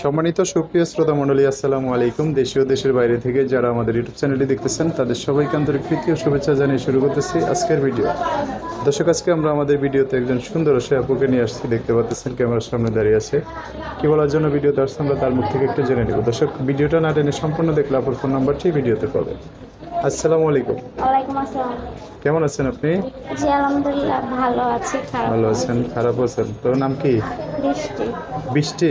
সম্মানিত সুপ্রিয় শ্রোতা মণ্ডলী, আসসালামু আলাইকুম। দেশীয় দেশের বাইরে থেকে যারা আমাদের ইউটিউব চ্যানেলটি দেখতেছেন, তাদের সবাইকে আন্তরিক প্রীতি ও শুভেচ্ছা জানিয়ে শুরু করতেছি আজকের ভিডিও। দর্শক, আজকে আমরা আমাদের ভিডিওতে একজন সুন্দর সে আপুকে নিয়ে আসছি। দেখতে পাচ্ছেন ক্যামেরার সামনে দাঁড়িয়ে আছে। কি বলার জন্য ভিডিওতে আসছে আমরা তার মুখ থেকে একটু জেনে নেব। দর্শক, ভিডিওটা না টেনে সম্পূর্ণ দেখলে আপুর ফোন নাম্বারটি ভিডিওতে পাবে আসসালামু আলাইকুম। ওয়ালাইকুম আসসালাম। কেমন আছেন আপনি? জি আলহামদুলিল্লাহ ভালো আছি খারাপ ভালো আছেন খারাপ আছেন। তোর নাম কি? বৃষ্টি। বৃষ্টি?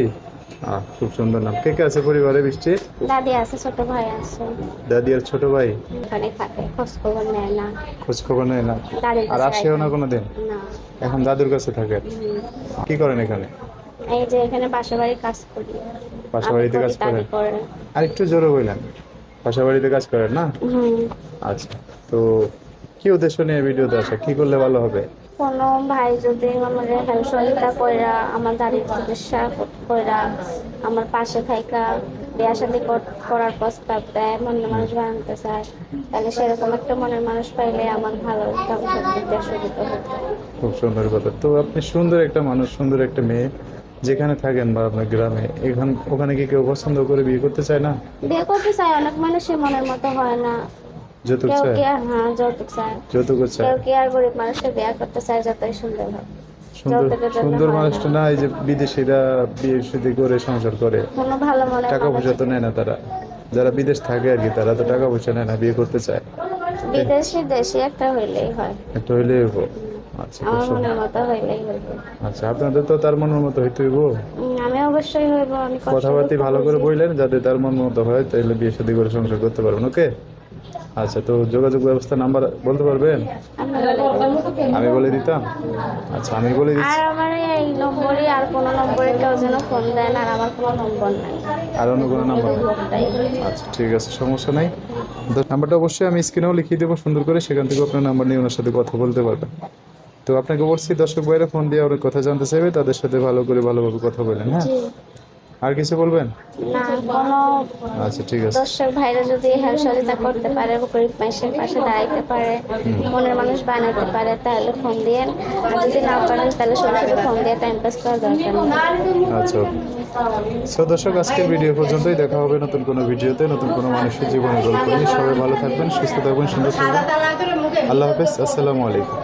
আহ খুব সুন্দর নাম। কে কে আছে পরিবারে বৃষ্টি? দাদি আছে ছোট ভাই আছে। দাদি আর ছোট ভাই? ওখানে থাকে খোঁজ খবর নেয় না। খোঁজ খবর নেয় না। আর আসেও না কোনো দিন না। এখন দাদুর কাছে থাকে। কি করেন এখানে? এই যে এখানে বাসা বাড়ি কাজ করি। বাসা আমি বাড়িতে কাজ করেন। আর একটু জোরে বললেন বাসা বাড়িতে কাজ করেন না? আচ্ছা তো কি উদ্দেশ্য নিয়ে ভিডিওতে আসা? কি করলে ভালো হবে? কোনো ভাই যদি আমার হেল্প সহযোগিতা কইরা আমার চিকিৎসা কইরা আমার পাশে থাইকা বিয়া শাদি করার প্রস্তাব দেয় মনের মানুষ বানাতে চায় তাহলে সেরকম একটা মনের মানুষ পাইলে আমার ভালো খুব সুন্দর কথা। তো আপনি সুন্দর একটা মানুষ সুন্দর একটা মেয়ে যেখানে থাকেন বা আপনার গ্রামে এখান ওখানে কি কেউ পছন্দ করে বিয়ে করতে চায় না? বিয়ে করতে চায় অনেক মানুষের মনের মতো হয় না। যৌতুক চায়? হ্যাঁ যৌতুক চায়। যৌতুক চায়? কেউ কি আর গরিব মানুষকে বিয়ে করতে চায় যতই সুন্দর হোক। সুন্দর সুন্দর মানুষটা না এই যে বিদেশিরা বিয়ে শুধু করে সংসার করে। কোনো ভালো মনের টাকা পয়সা তো নেয় না তারা। যারা বিদেশ থাকে আর কি তারা তো টাকা পয়সা নেয় না বিয়ে করতে চায়। বিদেশি দেশি একটা হইলেই হয়। একটা হইলেই হব আচ্ছা আমার মনের মতো হইলেই হইব। আচ্ছা আপনাদের তো তার মনের মতো হইতে হইব। আমি অবশ্যই হইব আমি কষ্ট কথাবার্তি ভালো করে বললেন যাতে তার মন মতো হয় তাহলে বিয়ে শাদী করে সংসার করতে পারবেন ওকে? আচ্ছা তো যোগাযোগ ব্যবস্থা নাম্বার বলতে পারবেন? আমি বলে দিতাম। আচ্ছা আমি বলে দিচ্ছি। আর আমার এই নম্বরে আর কোনো নম্বরে কেউ যেন ফোন দেন আর আমার কোনো নম্বর নাই। আর অন্য কোনো নাম্বার নেই। আচ্ছা ঠিক আছে সমস্যা নাই। নাম্বারটা অবশ্যই আমি স্ক্রিনেও লিখিয়ে দেবো সুন্দর করে। সেখান থেকে আপনার নাম্বার নিয়ে ওনার সাথে কথা বলতে পারবেন। তো আপনাকে বলছি দর্শক বাইরে ফোন দিয়ে অনেক কথা জানতে চাইবে তাদের সাথে ভালো করে ভালোভাবে কথা বলেন হ্যাঁ? আর কিছু বলবেন? না কোনো আচ্ছা ঠিক আছে। দর্শক ভাইরা যদি সহযোগিতা করতে পারে গরিব মানুষের পাশে দাঁড়াইতে পারে মনের মানুষ বানাতে পারে তাহলে ফোন দিয়ে আর যদি না পারেন তাহলে শুধু ফোন দিয়ে টাইম পাস করার দরকার আচ্ছা সো দর্শক আজকের ভিডিও পর্যন্তই। দেখা হবে নতুন কোনো ভিডিওতে নতুন কোনো মানুষের জীবনের গল্প নিয়ে। সবাই ভালো থাকবেন সুস্থ থাকবেন সুন্দর থাকবেন। আল্লাহ হাফেজ আসসালামু আলাইকুম।